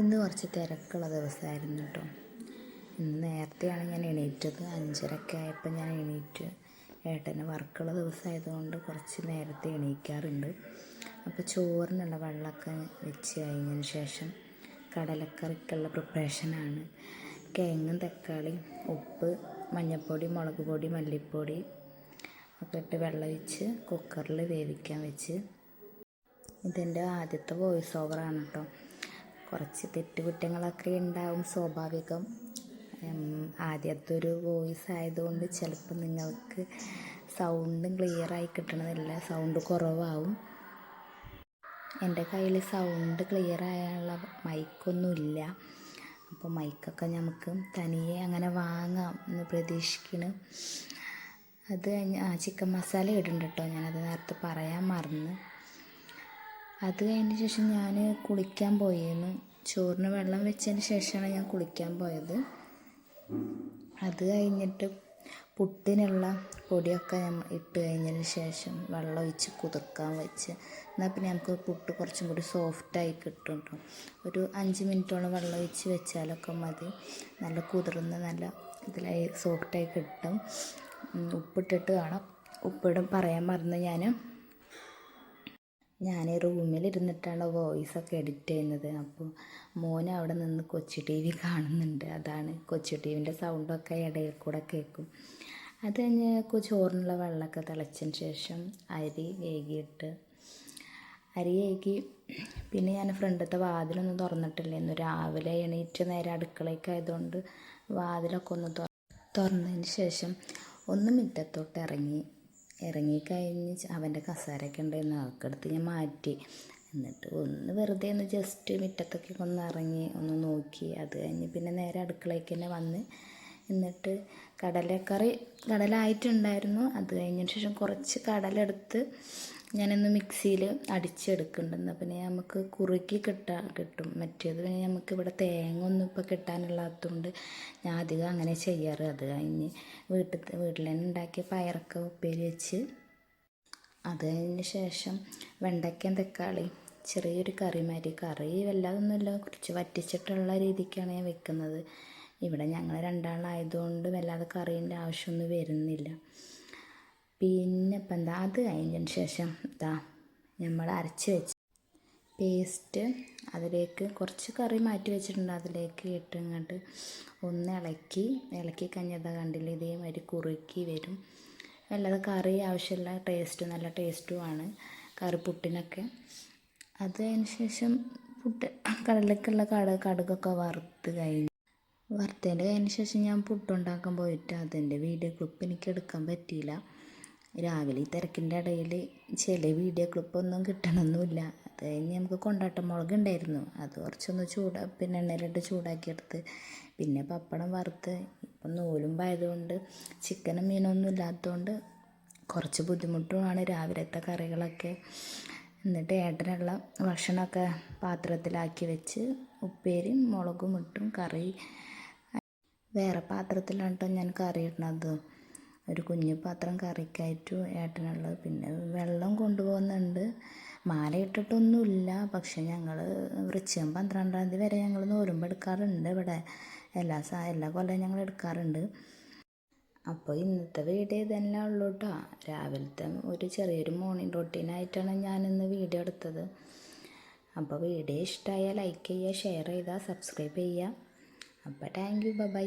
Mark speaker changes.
Speaker 1: ഇന്ന് കുറച്ച് തിരക്കുള്ള ദിവസമായിരുന്നു കേട്ടോ. ഇന്ന് നേരത്തെയാണ് ഞാൻ എണീറ്റത്. അഞ്ചരക്കെ ആയപ്പോൾ ഞാൻ എണീറ്റ് ഏട്ടന് വർക്കുള്ള ദിവസമായതുകൊണ്ട് കുറച്ച് നേരത്തെ എണീക്കാറുണ്ട്. അപ്പോൾ ചോറിനുള്ള വെള്ളമൊക്കെ വെച്ച് കഴിഞ്ഞതിന് ശേഷം കടലക്കറിക്കുള്ള പ്രിപ്പറേഷനാണ്. കിഴങ്ങും തക്കാളി ഉപ്പ് മഞ്ഞൾപ്പൊടി മുളക് പൊടി മല്ലിപ്പൊടി ഒക്കെ ഇട്ട് വെള്ളം ഒഴിച്ച് കുക്കറിൽ വേവിക്കാൻ വെച്ച്. ഇതെന്റെ ആദ്യത്തെ വോയിസ് ഓവറാണ് കേട്ടോ. കുറച്ച് തെറ്റുകുറ്റങ്ങളൊക്കെ ഉണ്ടാവും സ്വാഭാവികം. ആദ്യത്തെ ഒരു വോയിസ് ആയതുകൊണ്ട് ചിലപ്പോൾ നിങ്ങൾക്ക് സൗണ്ടും ക്ലിയറായി കിട്ടണമെന്നില്ല സൗണ്ട് കുറവാവും. എന്റെ കയ്യിൽ സൗണ്ട് ക്ലിയർ ആയുള്ള മൈക്കൊന്നുമില്ല അപ്പോൾ മൈക്കൊക്കെ നമുക്ക് തനിയെ അങ്ങനെ വാങ്ങാം എന്ന് പ്രതീക്ഷിക്കുന്നു അത് ആ ചിക്കൻ മസാല ഇടുന്നുണ്ട് കേട്ടോ. ഞാനത് നേരത്തെ പറയാൻ മറന്ന്. അത് കഴിഞ്ഞ ശേഷം ഞാൻ കുളിക്കാൻ പോയിരുന്നു ചോറിന് വെള്ളം വെച്ചതിന് ശേഷമാണ് ഞാൻ കുളിക്കാൻ പോയത്. അത് കഴിഞ്ഞിട്ട് പുട്ടിനുള്ള പൊടിയൊക്കെ ഞാൻ ഇട്ട് കഴിഞ്ഞതിന് ശേഷം വെള്ളം ഒഴിച്ച് കുതിർക്കാൻ വെച്ച്. എന്നാൽ പിന്നെ നമുക്ക് പുട്ട് കുറച്ചും കൂടി സോഫ്റ്റായി കിട്ടും ഒരു അഞ്ച് മിനിറ്റോളം വെള്ളം ഒഴിച്ച് വെച്ചാലൊക്കെ മതി. നല്ല കുതിർന്ന് നല്ല ഇതിലായി സോഫ്റ്റായി കിട്ടും. ഉപ്പിട്ടിട്ട് കാണാം. ഉപ്പിടും പറയാൻ മറന്ന് ഞാൻ ഞാൻ റൂമിലിരുന്നിട്ടാണ് വോയിസൊക്കെ എഡിറ്റ് ചെയ്യുന്നത് അപ്പോൾ മോൻ അവിടെ നിന്ന് കൊച്ചു ടി വി കാണുന്നുണ്ട്. അതാണ് കൊച്ചു ടി വിന്റെ സൗണ്ടൊക്കെ ഇടയിൽ കൂടെ കേൾക്കും. അത് കഴിഞ്ഞ് ചോറിനുള്ള വെള്ളമൊക്കെ തിളച്ചതിന് ശേഷം അരി വേകിയിട്ട് അരി വേകി പിന്നെ ഞാൻ ഫ്രണ്ടത്തെ വാതിലൊന്നും തുറന്നിട്ടില്ലായിരുന്നു രാവിലെ എണീറ്റ് നേരെ അടുക്കളയ്ക്ക് ആയതുകൊണ്ട് വാതിലൊക്കെ ഒന്ന് തുറന്നതിന് ശേഷം ഒന്ന് മുറ്റത്തോട്ട് ഇറങ്ങി ഇറങ്ങിക്കഴിഞ്ഞ് അവന്റെ കസേരയൊക്കെ ഉണ്ടായിരുന്നു അതൊക്കെ എടുത്ത് ഞാൻ മാറ്റി. എന്നിട്ട് ഒന്ന് വെറുതെ ഒന്ന് ജസ്റ്റ് മുറ്റത്തൊക്കെ ഒന്ന് ഇറങ്ങി ഒന്ന് നോക്കി. അത് കഴിഞ്ഞ് പിന്നെ നേരെ അടുക്കളയ്ക്ക് തന്നെ വന്ന് എന്നിട്ട് കടലക്കറി കടലായിട്ടുണ്ടായിരുന്നു. അത് കഴിഞ്ഞതിന് ശേഷം കുറച്ച് കടലെടുത്ത് ഞാനൊന്ന് മിക്സിയിൽ അടിച്ചെടുക്കുന്നുണ്ട് പിന്നെ നമുക്ക് കുറുക്കി കിട്ടാൻ കിട്ടും. മറ്റേത് പിന്നെ നമുക്ക് ഇവിടെ തേങ്ങ ഒന്നും ഇപ്പോൾ കിട്ടാനുള്ളതുകൊണ്ട് ഞാൻ അധികം അങ്ങനെ ചെയ്യാറ്. അത് കഴിഞ്ഞ് വീട്ടിൽ വീട്ടിൽ തന്നെ ഉണ്ടാക്കിയ പയറൊക്കെ ഉപ്പേരി വെച്ച് അത് കഴിഞ്ഞ ശേഷം വെണ്ടയ്ക്കയും തക്കാളി ചെറിയൊരു കറി മാതിരി. കറി വല്ലാതൊന്നുമില്ല. കുറച്ച് വറ്റിച്ചിട്ടുള്ള രീതിക്കാണ് ഞാൻ വെക്കുന്നത്. ഇവിടെ ഞങ്ങൾ രണ്ടാളായതുകൊണ്ട് വല്ലാതെ കറീന്റെ ആവശ്യമൊന്നും വരുന്നില്ല. പിന്നെ ഇപ്പം എന്താ അത് കഴിഞ്ഞതിന് ശേഷം ഇതാ നമ്മൾ അരച്ച് വെച്ച് പേസ്റ്റ് അതിലേക്ക് കുറച്ച് കറി മാറ്റി വെച്ചിട്ടുണ്ട്. അതിലേക്ക് ഇട്ട് ഇങ്ങോട്ട് ഒന്ന് ഇളക്കി ഇളക്കി കഴിഞ്ഞതാ കണ്ടില്ല ഇതേമാതിരി കുറുക്കി വരും. അല്ലാതെ കറി ആവശ്യമുള്ള ടേസ്റ്റ് നല്ല ടേസ്റ്റുമാണ് കറി പുട്ടിനൊക്കെ അത് കഴിഞ്ഞ ശേഷം പുട്ട് കടലക്കുള്ള കട കടുകൊക്കെ വറുത്ത് കഴിഞ്ഞു. വറുത്തതിന്റെ കഴിഞ്ഞ ശേഷം ഞാൻ പുട്ടുണ്ടാക്കാൻ പോയിട്ട് അതിന്റെ വീഡിയോ ക്ലിപ്പ് എനിക്ക് എടുക്കാൻ പറ്റിയില്ല. രാവിലെ തിരക്കിന്റെ ഇടയിൽ ചില വീഡിയോ ക്ലിപ്പൊന്നും കിട്ടണമൊന്നുമില്ല. അത് കഴിഞ്ഞ് നമുക്ക് കൊണ്ടാട്ട മുളക് ഉണ്ടായിരുന്നു. അത് കുറച്ചൊന്ന് ചൂടാ പിന്നെ എണ്ണയിലിട്ട് ചൂടാക്കിയെടുത്ത് പിന്നെ പപ്പടം വറുത്ത് ഇപ്പം നൂലുമ്പായതുകൊണ്ട് ചിക്കനും മീനൊന്നും ഇല്ലാത്തതുകൊണ്ട് കുറച്ച് ബുദ്ധിമുട്ടുമാണ് രാവിലത്തെ കറികളൊക്കെ. എന്നിട്ട് ഏട്ടനുള്ള ഭക്ഷണമൊക്കെ പാത്രത്തിലാക്കി വെച്ച് ഉപ്പേരിയും മുളകും ഇട്ടും കറി. വേറെ പാത്രത്തിലാണ് കേട്ടോ ഞാൻ കറി ഇടുന്നത്. ഒരു കുഞ്ഞു പാത്രം കറിക്കായിട്ടും ഏട്ടനുള്ളത്. പിന്നെ വെള്ളം കൊണ്ടുപോകുന്നുണ്ട്. മാല ഇട്ടിട്ടൊന്നുമില്ല. പക്ഷെ ഞങ്ങൾ വൃശ്ചികം പന്ത്രണ്ടാം തീയതി വരെ ഞങ്ങൾ നോലുമ്പ് എടുക്കാറുണ്ട് ഇവിടെ. എല്ലാ സാ എല്ലാ കൊല്ലം ഞങ്ങൾ എടുക്കാറുണ്ട്. അപ്പോൾ ഇന്നത്തെ വീഡിയോ ഇതെല്ലാം ഉള്ളൂ കേട്ടോ രാവിലത്തെ ഒരു ചെറിയൊരു മോർണിംഗ് റൊട്ടീനായിട്ടാണ് ഞാനിന്ന് വീഡിയോ എടുത്തത്. അപ്പോൾ വീഡിയോ ഇഷ്ടമായാൽ ലൈക്ക് ചെയ്യുക ഷെയർ ചെയ്യുക സബ്സ്ക്രൈബ് ചെയ്യുക. അപ്പോൾ താങ്ക് യു ബൈ